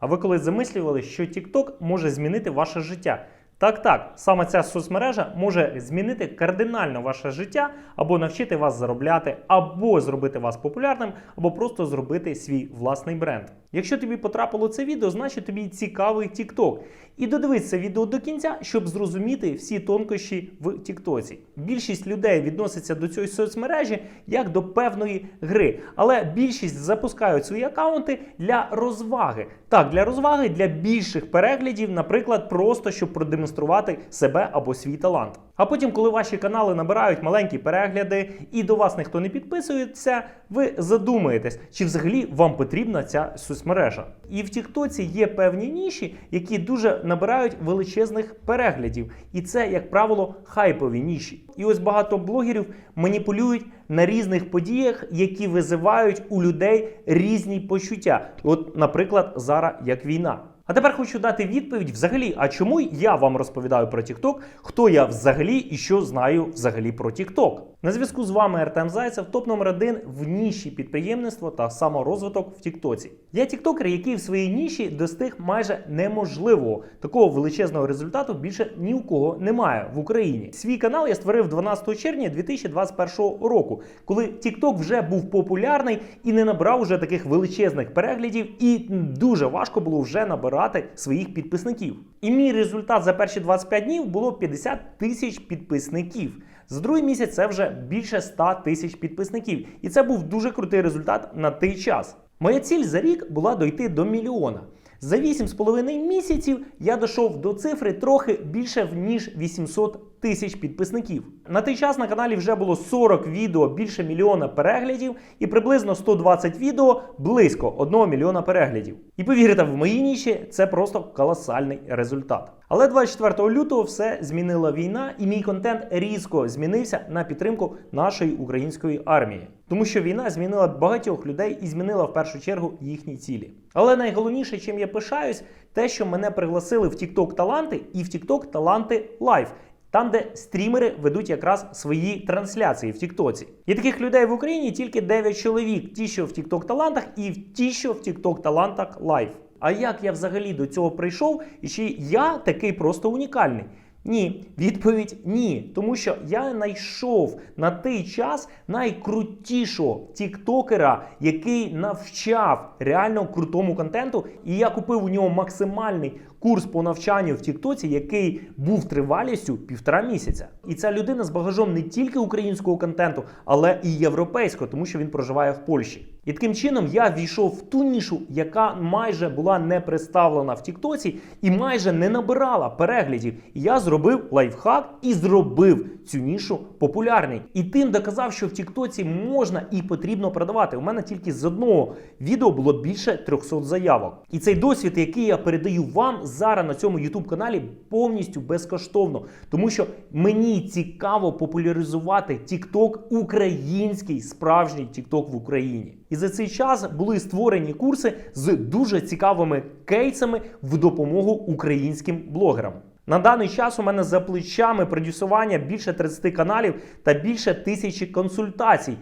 А ви колись замислювали, що TikTok може змінити ваше життя? Так, так, саме ця соцмережа може змінити кардинально ваше життя, або навчити вас заробляти, або зробити вас популярним, або просто зробити свій власний бренд. Якщо тобі потрапило це відео, значить тобі цікавий TikTok. І додивись це відео до кінця, щоб зрозуміти всі тонкощі в Тіктоці. Більшість людей відноситься до цієї соцмережі як до певної гри, але більшість запускають свої акаунти для розваги. Так, для розваги, для більших переглядів, наприклад, просто щоб продемонструвати себе або свій талант. А потім, коли ваші канали набирають маленькі перегляди і до вас ніхто не підписується, ви задумаєтесь, чи взагалі вам потрібна ця соцмережа. І в Тіктоці є певні ніші, які дуже набирають величезних переглядів. І це, як правило, хайпові ніші. І ось багато блогерів маніпулюють на різних подіях, які визивають у людей різні почуття. От, наприклад, зараз як війна. А тепер хочу дати відповідь взагалі, а чому я вам розповідаю про TikTok, хто я взагалі і що знаю взагалі про TikTok. На зв'язку з вами Артем Зайцев, топ номер один в ніші підприємництва та саморозвиток в Тіктоці. Я тіктокер, який в своїй ніші достиг майже неможливого. Такого величезного результату більше ні у кого немає в Україні. Свій канал я створив 12 червня 2021 року, коли TikTok вже був популярний і не набрав уже таких величезних переглядів, і дуже важко було вже набирати своїх підписників. І мій результат за перші 25 днів було 50 тисяч підписників. За другий місяць це вже більше 100 тисяч підписників. І це був дуже крутий результат на той час. Моя ціль за рік була дойти до мільйона. За 8,5 місяців я дійшов до цифри трохи більше ніж 800 тисяч підписників. На той час на каналі вже було 40 відео більше мільйона переглядів і приблизно 120 відео близько 1 мільйона переглядів. І повірте, в моїй ніші це просто колосальний результат. Але 24 лютого все змінила війна, і мій контент різко змінився на підтримку нашої української армії. Тому що війна змінила багатьох людей і змінила в першу чергу їхні цілі. Але найголовніше, чим я пишаюсь, те, що мене пригласили в TikTok таланти і в TikTok таланти Live. Там, де стрімери ведуть якраз свої трансляції в Тіктоці. І таких людей в Україні тільки 9 чоловік: ті, що в Тікток талантах, і ті, що в Тікток талантах лайв. А як я взагалі до цього прийшов, і чи я такий просто унікальний? Ні, відповідь ні. Тому що я знайшов на той час найкрутішого тіктокера, який навчав реально крутому контенту. І я купив у нього максимальний курс по навчанню в Тіктоці, який був тривалістю півтора місяця. І ця людина з багажом не тільки українського контенту, але і європейського, тому що він проживає в Польщі. І таким чином я війшов в ту нішу, яка майже була не представлена в Тіктоці і майже не набирала переглядів. І я зробив лайфхак і зробив цю нішу популярній. І тим доказав, що в Тіктоці можна і потрібно продавати. У мене тільки з одного відео було більше 300 заявок. І цей досвід, який я передаю вам зараз на цьому YouTube каналі, повністю безкоштовно, тому що мені цікаво популяризувати TikTok український справжній TikTok в Україні. І за цей час були створені курси з дуже цікавими кейсами в допомогу українським блогерам. На даний час у мене за плечами продюсування більше 30 каналів та більше тисячі консультацій.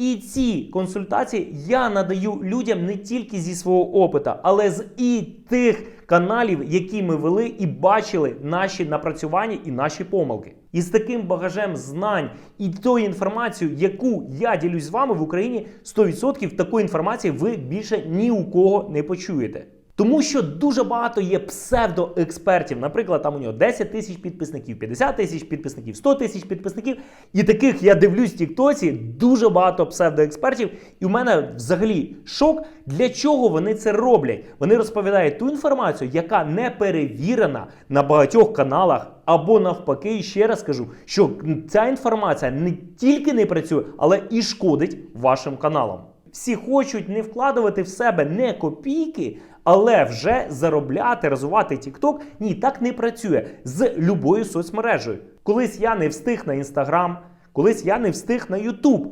І ці консультації я надаю людям не тільки зі свого опита, але з і тих каналів, які ми вели і бачили наші напрацювання і наші помилки. І з таким багажем знань і тою інформацією, яку я ділюсь з вами в Україні, 100% такої інформації ви більше ні у кого не почуєте. Тому що дуже багато є псевдоекспертів. Наприклад, там у нього 10 тисяч підписників, 50 тисяч підписників, 100 тисяч підписників. І таких я дивлюсь в Тіктоці дуже багато псевдоекспертів. І у мене взагалі шок, для чого вони це роблять. Вони розповідають ту інформацію, яка не перевірена на багатьох каналах. Або навпаки, ще раз кажу, що ця інформація не тільки не працює, але і шкодить вашим каналам. Всі хочуть не вкладувати в себе не копійки, але вже заробляти, розвивати TikTok. Ні, так не працює з любою соцмережею. Колись я не встиг на Instagram, колись я не встиг на YouTube.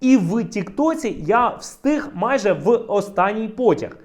І в Тіктоці я встиг майже в останній потяг.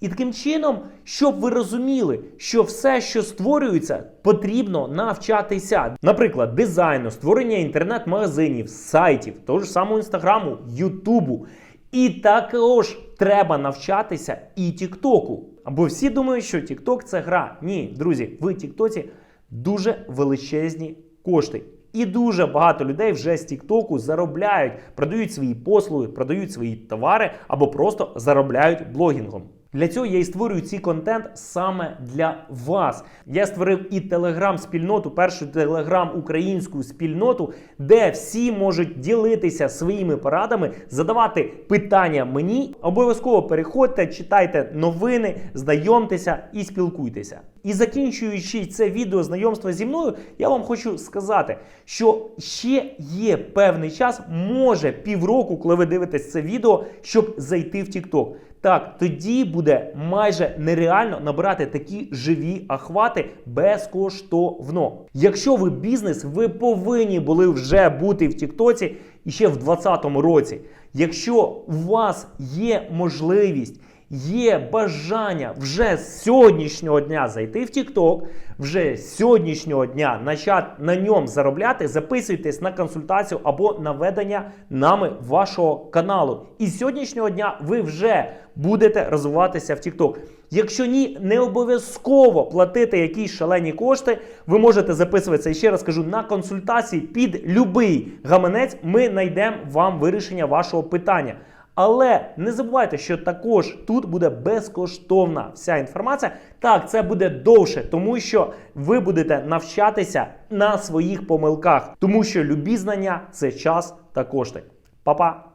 І таким чином, щоб ви розуміли, що все, що створюється, потрібно навчатися. Наприклад, дизайну, створення інтернет-магазинів, сайтів, того ж самого інстаграму, Ютубу. І також треба навчатися і Тіктоку. Або всі думають, що Тікток це гра. Ні, друзі, в Тіктоці дуже величезні кошти. І дуже багато людей вже з Тіктоку заробляють, продають свої послуги, продають свої товари або просто заробляють блогінгом. Для цього я і створюю цей контент саме для вас. Я створив і телеграм-спільноту, першу телеграм українську спільноту, де всі можуть ділитися своїми порадами, задавати питання мені. Обов'язково переходьте, читайте новини, знайомтеся і спілкуйтеся. І закінчуючи це відео знайомства зі мною, я вам хочу сказати, що ще є певний час, може півроку, коли ви дивитесь це відео, щоб зайти в TikTok. Так, тоді буде майже нереально набирати такі живі охвати безкоштовно. Якщо ви бізнес, ви повинні були вже бути в Тіктоці і ще в 2020 році. Якщо у вас є можливість, є бажання вже з сьогоднішнього дня зайти в TikTok, вже з сьогоднішнього дня почати на ньому заробляти, записуйтесь на консультацію або на ведення нами вашого каналу. І з сьогоднішнього дня ви вже будете розвиватися в TikTok. Якщо ні, не обов'язково платити якісь шалені кошти. Ви можете записуватися і ще раз кажу на консультації під любий гаманець. Ми знайдемо вам вирішення вашого питання. Але не забувайте, що також тут буде безкоштовна вся інформація. Так, це буде довше, тому що ви будете навчатися на своїх помилках, тому що любі знання це час та кошти. Па-па!